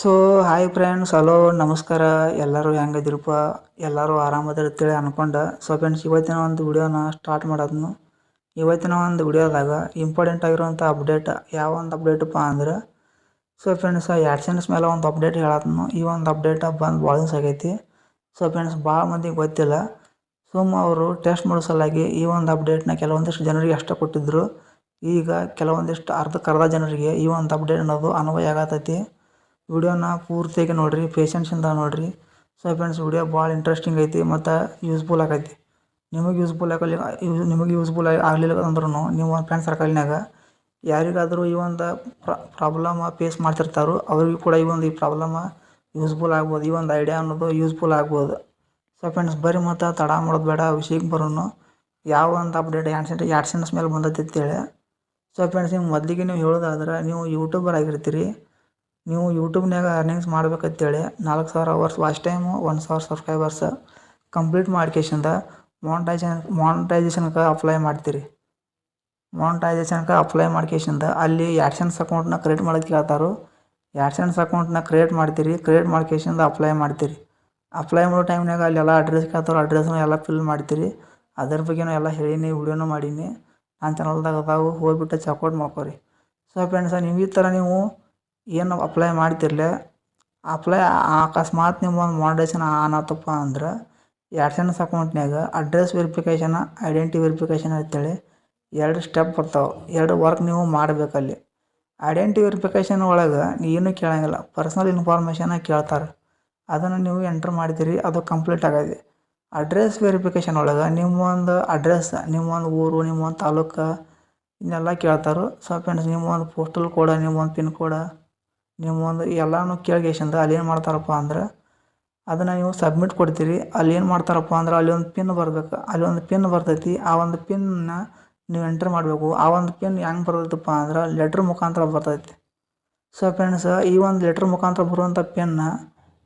So hi friends hello ನಮಸ್ಕಾರ. ಎಲ್ಲರೂ ಹೆಂಗದಿರಪ್ಪ? ಎಲ್ಲರೂ ಆರಾಮದಿರ್ತೇಳಿ ಅನ್ಕೊಂಡೆ. ಸೊ ಫ್ರೆಂಡ್ಸ್ ಇವತ್ತಿನ ಒಂದು ವಿಡಿಯೋನ ಸ್ಟಾರ್ಟ್ ಮಾಡೋದನ್ನು ಇವತ್ತಿನ ಒಂದು ವಿಡಿಯೋದಾಗ ಇಂಪಾರ್ಟೆಂಟ್ ಆಗಿರುವಂಥ ಅಪ್ಡೇಟ್ ಯಾವ ಒಂದು ಅಪ್ಡೇಟಪ್ಪ ಅಂದ್ರೆ ಸೊ ಫ್ರೆಂಡ್ಸ್ ಆ್ಯಡ್ಸೆನ್ಸ್ ಮೇಲೆ ಒಂದು ಅಪ್ಡೇಟ್ ಹೇಳೋದನ್ನು ಈ ಒಂದು ಅಪ್ಡೇಟ ಬಂದು ಭಾಳ ದಿವಸ ಆಗೈತಿ. ಸೊ ಫ್ರೆಂಡ್ಸ್ ಭಾಳ ಮಂದಿಗೆ ಗೊತ್ತಿಲ್ಲ. ಸುಮ್ಮ ಅವರು ಟೆಸ್ಟ್ ಮಾಡಿಸಲಾಗಿ ಈ ಒಂದು ಅಪ್ಡೇಟ್ನ ಕೆಲವೊಂದಿಷ್ಟು ಜನರಿಗೆ ಅಷ್ಟೇ ಕೊಟ್ಟಿದ್ದರು ಈಗ ಕೆಲವೊಂದಿಷ್ಟು ಅರ್ಧಕ್ಕೆ ಅರ್ಧ ಜನರಿಗೆ ಈ ಒಂದು ಅಪ್ಡೇಟ್ ಅನ್ನೋದು ಅನ್ವಯ ಆಗತೈತಿ. ವಿಡಿಯೋನ ಪೂರ್ತಿಯಾಗಿ ನೋಡಿರಿ ಪೇಷನ್ಸಿಂದ ನೋಡಿರಿ. ಸೊ ಫ್ರೆಂಡ್ಸ್ ವಿಡಿಯೋ ಭಾಳ ಇಂಟ್ರೆಸ್ಟಿಂಗ್ ಐತಿ ಮತ್ತು ಯೂಸ್ಫುಲ್ ಆಗೈತಿ. ನಿಮಗೆ ಯೂಸ್ಫುಲ್ ಆಗಲಿ, ನಿಮಗೆ ಯೂಸ್ಫುಲ್ ಆಗಲಿಲ್ಲ ಅಂದ್ರೂ ನೀವು ಒಂದು ಫ್ರೆಂಡ್ ಸರ್ಕಲ್ನಾಗ ಯಾರಿಗಾದರೂ ಈ ಒಂದು ಪ್ರಾಬ್ಲಮ್ ಫೇಸ್ ಮಾಡ್ತಿರ್ತಾರೋ ಅವ್ರಿಗೂ ಕೂಡ ಈ ಒಂದು ಈ ಪ್ರಾಬ್ಲಮ್ ಯೂಸ್ಫುಲ್ ಆಗ್ಬೋದು, ಈ ಒಂದು ಐಡಿಯಾ ಅನ್ನೋದು ಯೂಸ್ಫುಲ್ ಆಗ್ಬೋದು. ಸೊ ಫ್ರೆಂಡ್ಸ್ ಬರೀ ಮತ್ತು ತಡ ಮಾಡೋದು ಬೇಡ ವಿಷಯಕ್ಕೆ ಬರೋನು. ಯಾವ ಒಂದು ಅಪ್ಡೇಟ್ ಎರಡು ಎರಡು ಸೆಂಟ್ಸ್ ಮೇಲೆ ಬಂದೈತಿ ಅಂತೇಳಿ. ಸೊ ಫ್ರೆಂಡ್ಸ್ ನೀವು ಮೊದಲಿಗೆ ನೀವು ಹೇಳೋದಾದ್ರೆ, ನೀವು ಯೂಟ್ಯೂಬರ್ ಆಗಿರ್ತೀರಿ. ನೀವು ಯೂಟ್ಯೂಬ್ನಾಗ ಅರ್ನಿಂಗ್ಸ್ ಮಾಡ್ಬೇಕಂತೇಳಿ ನಾಲ್ಕು ಸಾವಿರ ಅವರ್ಸ್ ವಾಚ್ ಟೈಮು ಒಂದು ಸಾವಿರ ಸಬ್ಸ್ಕ್ರೈಬರ್ಸ್ ಕಂಪ್ಲೀಟ್ ಮಾಡ್ಕೇಶಿಂದ ಮಾನಿಟೈಜೇಷನ್ ಮಾನಿಟೈಜೇಷನ್ಗೆ ಅಪ್ಲೈ ಮಾಡ್ತೀರಿ. ಮಾನಿಟೈಜೇಷನ್ಗೆ ಅಪ್ಲೈ ಮಾಡ್ಕೇಶಿಂದ ಅಲ್ಲಿ ಆ್ಯಡ್ಸೆನ್ಸ್ ಅಕೌಂಟ್ನ ಕ್ರಿಯೇಟ್ ಮಾಡೋದು ಕೇಳ್ತಾರೋ ಆ್ಯಡ್ಸೆನ್ಸ್ ಅಕೌಂಟ್ನ ಕ್ರಿಯೇಟ್ ಮಾಡ್ತೀರಿ ಕ್ರಿಯೇಟ್ ಮಾಡ್ಕೇಶಿಂದ ಅಪ್ಲೈ ಮಾಡ್ತೀರಿ. ಅಪ್ಲೈ ಮಾಡೋ ಟೈಮ್ನಾಗ ಅಲ್ಲೆಲ್ಲ ಅಡ್ರೆಸ್ ಕೇಳ್ತಾರೋ ಅಡ್ರೆಸ್ನ ಎಲ್ಲ ಫಿಲ್ ಮಾಡ್ತೀರಿ. ಅದ್ರ ಬಗ್ಗೆನೂ ಎಲ್ಲ ಹೇಳೀನಿ ವಿಡಿಯೋನೂ ಮಾಡೀನಿ. ನನ್ನ ಚಾನಲ್ದಾಗ ಅದಾವು, ಹೋಗಿಬಿಟ್ಟು ಚೆಕ್ಔಟ್ ಮಾಡ್ಕೊರಿ. ಸೊ ಫ್ರೆಂಡ್ಸ ನೀವು ಈ ಥರ ನೀವು ಏನು ಅಪ್ಲೈ ಮಾಡ್ತಿರ್ಲೆ ಅಪ್ಲೈ ಅಕಸ್ಮಾತ್ ನಿಮ್ಮ ಒಂದು ಮಾಡಿಟೇಷನ್ ಆನ್ ಅಂದ್ರೆ ಅಂದ್ರೆ ಸೆನ್ಸ್ ಅಕೌಂಟ್ನಾಗ ಅಡ್ರೆಸ್ ವೆರಿಫಿಕೇಷನ್ ಐಡೆಂಟಿ ವೆರಿಫಿಕೇಷನ್ ಅಂತೇಳಿ ಎರಡು ಸ್ಟೆಪ್ ಬರ್ತಾವೆ. ಎರಡು ವರ್ಕ್ ನೀವು ಮಾಡಬೇಕಲ್ಲಿ. ಐಡೆಂಟಿ ವೆರಿಫಿಕೇಷನ್ ಒಳಗೆ ಏನು ಕೇಳಂಗಿಲ್ಲ. ಪರ್ಸ್ನಲ್ ಇನ್ಫಾರ್ಮೇಷನ ಕೇಳ್ತಾರೆ. ಅದನ್ನು ನೀವು ಎಂಟ್ರ್ ಮಾಡ್ತೀರಿ ಅದು ಕಂಪ್ಲೀಟ್ ಆಗೈತಿ. ಅಡ್ರೆಸ್ ವೆರಿಫಿಕೇಷನ್ ಒಳಗೆ ನಿಮ್ಮ ಒಂದು ಅಡ್ರೆಸ್ ನಿಮ್ಮ ಒಂದು ಊರು ನಿಮ್ಮ ಒಂದು ತಾಲೂಕು ಇನ್ನೆಲ್ಲ ಕೇಳ್ತಾರೆ. ಸೊ ಫ್ರೆಂಡ್ಸ್ ನಿಮ್ಮ ಒಂದು ಪೋಸ್ಟಲ್ ಕೋಡ ನಿಮ್ಮ ಒಂದು ಪಿನ್ ಕೋಡ ನಿಮ್ಮ ಒಂದು ಎಲ್ಲನೂ ಕೇಳ್ಕೇಶಿಂದ ಅಲ್ಲಿ ಏನು ಮಾಡ್ತಾರಪ್ಪ ಅಂದ್ರೆ ಅದನ್ನು ನೀವು ಸಬ್ಮಿಟ್ ಕೊಡ್ತೀರಿ. ಅಲ್ಲಿ ಏನು ಮಾಡ್ತಾರಪ್ಪ ಅಂದ್ರೆ ಅಲ್ಲಿ ಒಂದು ಪಿನ್ ಬರ್ಬೇಕು. ಅಲ್ಲಿ ಒಂದು ಪಿನ್ ಬರ್ತೈತಿ. ಆ ಒಂದು ಪಿನ್ನ ನೀವು ಎಂಟ್ರ್ ಮಾಡಬೇಕು. ಆ ಒಂದು ಪಿನ್ ಹೆಂಗೆ ಬರ್ತೈತಪ್ಪ ಅಂದ್ರೆ ಲೆಟ್ರ್ ಮುಖಾಂತರ ಬರ್ತೈತಿ. ಸೊ ಫ್ರೆಂಡ್ಸ್ ಈ ಒಂದು ಲೆಟ್ರ್ ಮುಖಾಂತರ ಬರುವಂಥ ಪಿನ್ನ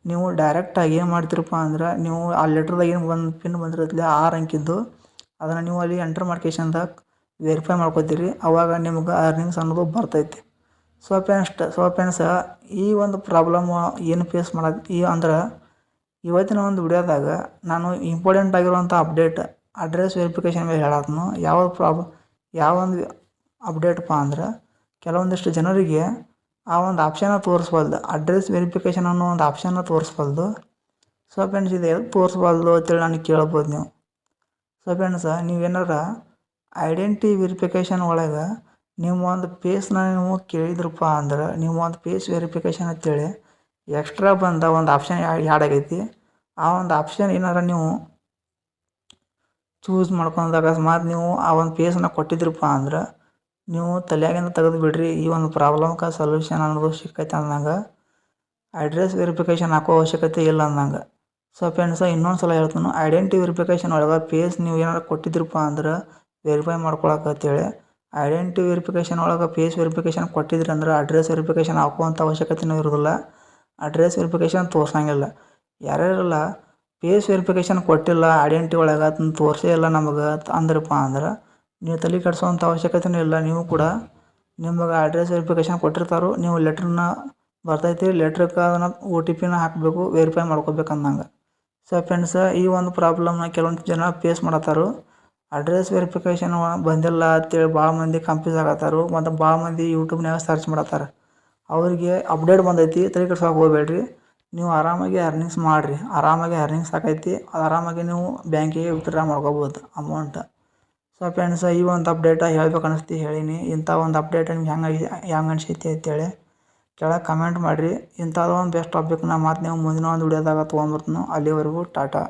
ನೀವು ಡೈರೆಕ್ಟಾಗಿ ಏನು ಮಾಡ್ತೀರಪ್ಪ ಅಂದ್ರೆ ನೀವು ಆ ಲೆಟ್ರ್ದಾಗ ಏನು ಒಂದು ಪಿನ್ ಬಂದಿರತ್ತಲ್ಲ ಆರು ಅಂಕಿದ್ದು ಅದನ್ನು ನೀವು ಅಲ್ಲಿ ಎಂಟ್ರ್ ಮಾಡ್ಕೇಶಿಂದ ವೆರಿಫೈ ಮಾಡ್ಕೊತೀರಿ. ಅವಾಗ ನಿಮ್ಗೆ ಅರ್ನಿಂಗ್ಸ್ ಅನ್ನೋದು ಬರ್ತೈತಿ. ಸೊ ಫ್ರೆಂಡ್ಸ್ ಸೊ ಫ್ರೆಂಡ್ಸ್ ಈ ಒಂದು ಪ್ರಾಬ್ಲಮ್ ಏನು ಫೇಸ್ ಮಾಡೋದು ಈ ಅಂದ್ರೆ ಇವತ್ತಿನ ಒಂದು ವಿಡಿಯೋದಾಗ ನಾನು ಇಂಪಾರ್ಟೆಂಟ್ ಆಗಿರುವಂಥ ಅಪ್ಡೇಟ್ ಅಡ್ರೆಸ್ ವೆರಿಫಿಕೇಷನ್ ಮೇಲೆ ಹೇಳತ್ನು. ಯಾವ ಪ್ರಾಬ್ ಯಾವ ಒಂದು ಅಪ್ಡೇಟಪ್ಪ ಅಂದ್ರೆ ಕೆಲವೊಂದಿಷ್ಟು ಜನರಿಗೆ ಆ ಒಂದು ಆಪ್ಷನ್ನ ತೋರಿಸ್ಬಲ್ದು ಅಡ್ರೆಸ್ ವೆರಿಫಿಕೇಷನ್ ಅನ್ನೋ ಒಂದು ಆಪ್ಷನ್ನ ತೋರಿಸ್ಬಲ್ದು ಸೊ ಫ್ರೆಂಡ್ಸ್ ಇದು ಎಲ್ಲಿ ತೋರಿಸ್ಬಲ್ದು ಅಂತೇಳಿ ನನಗೆ ಕೇಳ್ಬೋದು ನೀವು. ಸೊ ಫ್ರೆಂಡ್ಸ ನೀವೇನಾರ ಐಡೆಂಟಿ ವೆರಿಫಿಕೇಷನ್ ಒಳಗೆ ನಿಮ್ಮ ಒಂದು ಪೇಸ್ನ ನೀವು ಕೇಳಿದ್ರಪ್ಪ ಅಂದ್ರೆ ನಿಮ್ಮ ಒಂದು ಪೇಸ್ ವೆರಿಫಿಕೇಷನ್ ಅಂತೇಳಿ ಎಕ್ಸ್ಟ್ರಾ ಬಂದ ಒಂದು ಆಪ್ಷನ್ ಆ್ಯಡ್ ಆಗೈತಿ. ಆ ಒಂದು ಆಪ್ಷನ್ ಏನಾರ ನೀವು ಚೂಸ್ ಮಾಡ್ಕೊಂಡು ಅಕಸ್ಮಾತ್ ನೀವು ಆ ಒಂದು ಪೇಸ್ನ ಕೊಟ್ಟಿದ್ರಪ್ಪ ಅಂದ್ರೆ ನೀವು ತಲೆಯಾಗಿಂದ ತೆಗೆದು ಬಿಡ್ರಿ ಈ ಒಂದು ಪ್ರಾಬ್ಲಮ್ಗೆ ಸೊಲ್ಯೂಷನ್ ಅನ್ನೋದು ಸಿಕ್ಕೈತೆ ಅಂದಂಗೆ ಅಡ್ರೆಸ್ ವೆರಿಫಿಕೇಶನ್ ಹಾಕೋ ಅವಶ್ಯಕತೆ ಇಲ್ಲ ಅಂದಂಗೆ. ಸೊ ಫ್ರೆಂಡ್ಸ ಇನ್ನೊಂದು ಸಲ ಹೇಳ್ತೀನಿ ಐಡೆಂಟಿ ವೆರಿಫಿಕೇಶನ್ ಒಳಗೆ ಪೇಸ್ ನೀವು ಏನಾರು ಕೊಟ್ಟಿದ್ರಪ್ಪ ಅಂದ್ರೆ ವೆರಿಫೈ ಮಾಡ್ಕೊಳಕ್ಕೆ ಅಂತೇಳಿ ಐಡೆಂಟಿ ವೆರಿಫಿಕೇಷನ್ ಒಳಗೆ ಫೇಸ್ ವೆರಿಫಿಕೇಷನ್ ಕೊಟ್ಟಿದ್ರಿ ಅಂದ್ರೆ ಅಡ್ರೆಸ್ ವೆರಿಫಿಕೇಶನ್ ಹಾಕುವಂಥ ಅವಶ್ಯಕತೆನೂ ಇರೋದಿಲ್ಲ. ಅಡ್ರೆಸ್ ವೆರಿಫಿಕೇಷನ್ ತೋರ್ಸಂಗಿಲ್ಲ ಯಾರ್ಯಾರೆಲ್ಲ ಫೇಸ್ ವೆರಿಫಿಕೇಷನ್ ಕೊಟ್ಟಿಲ್ಲ, ಐಡೆಂಟಿ ಒಳಗೆ ಅದನ್ನ ತೋರಿಸೇ ಇಲ್ಲ ನಮಗೆ ಅಂದ್ರಪ್ಪ ಅಂದ್ರೆ ನೀವು ತಲೆ ಕೆಡಿಸುವಂಥ ಅವಶ್ಯಕತೆನೂ ಇಲ್ಲ. ನೀವು ಕೂಡ ನಿಮಗೆ ಅಡ್ರೆಸ್ ವೆರಿಫಿಕೇಷನ್ ಕೊಟ್ಟಿರ್ತಾರೆ, ನೀವು ಲೆಟ್ರನ್ನ ಬರ್ತೈತಿ ಲೆಟ್ರಕ್ಕೆ ಅದನ್ನು ಒ ಟಿ ಪಿನ ಹಾಕಬೇಕು, ವೆರಿಫೈ ಮಾಡ್ಕೋಬೇಕಂದಂಗೆ. ಸೊ ಫ್ರೆಂಡ್ಸ ಈ ಒಂದು ಪ್ರಾಬ್ಲಮ್ನ ಕೆಲವೊಂದು ಜನ ಫೇಸ್ ಮಾಡತ್ತಾರೋ ಅಡ್ರೆಸ್ ವೆರಿಫಿಕೇಷನ್ ಬಂದಿಲ್ಲ ಅಂತೇಳಿ ಭಾಳ ಮಂದಿ ಕನ್ಫ್ಯೂಸ್ ಆಗತ್ತಾರು. ಮತ್ತು ಭಾಳ ಮಂದಿ ಯೂಟ್ಯೂಬ್ನಾಗ ಸರ್ಚ್ ಮಾಡತ್ತಾರ. ಅವರಿಗೆ ಅಪ್ಡೇಟ್ ಬಂದೈತಿ, ತಲೆ ಕೆಡ್ಸೋಕೆ ಹೋಗ್ಬೇಡ್ರಿ. ನೀವು ಆರಾಮಾಗಿ ಅರ್ನಿಂಗ್ಸ್ ಮಾಡಿರಿ. ಆರಾಮಾಗಿ ಅರ್ನಿಂಗ್ಸ್ ಆಕೈತಿ ಆರಾಮಾಗಿ ನೀವು ಬ್ಯಾಂಕಿಗೆ ವಿತ್ಡ್ರಾ ಮಾಡ್ಕೋಬೋದು ಅಮೌಂಟ್ ಸೊ ಫ್ರೆಂಡ್ಸ್ ಈ ಒಂದು ಅಪ್ಡೇಟ ಹೇಳ್ಬೇಕು ಅನಿಸ್ತಿ ಹೇಳೀನಿ. ಇಂಥ ಒಂದು ಅಪ್ಡೇಟ್ ನಿಮ್ಗೆ ಹೆಂಗೆ ಹೆಂಗೆ ಅನಿಸೈತಿ ಅಂತೇಳಿ ಕೆಳಗೆ ಕಮೆಂಟ್ ಮಾಡಿರಿ. ಇಂಥದ್ದು ಒಂದು ಬೆಸ್ಟ್ ನಾ ಮತ್ತು ನೀವು ಮುಂದಿನ ಒಂದು ವಿಡಿಯೋದಾಗ ತೊಗೊಂಬರ್ತೀನಿ ಅಲ್ಲಿವರೆಗೂ ಟಾಟಾ.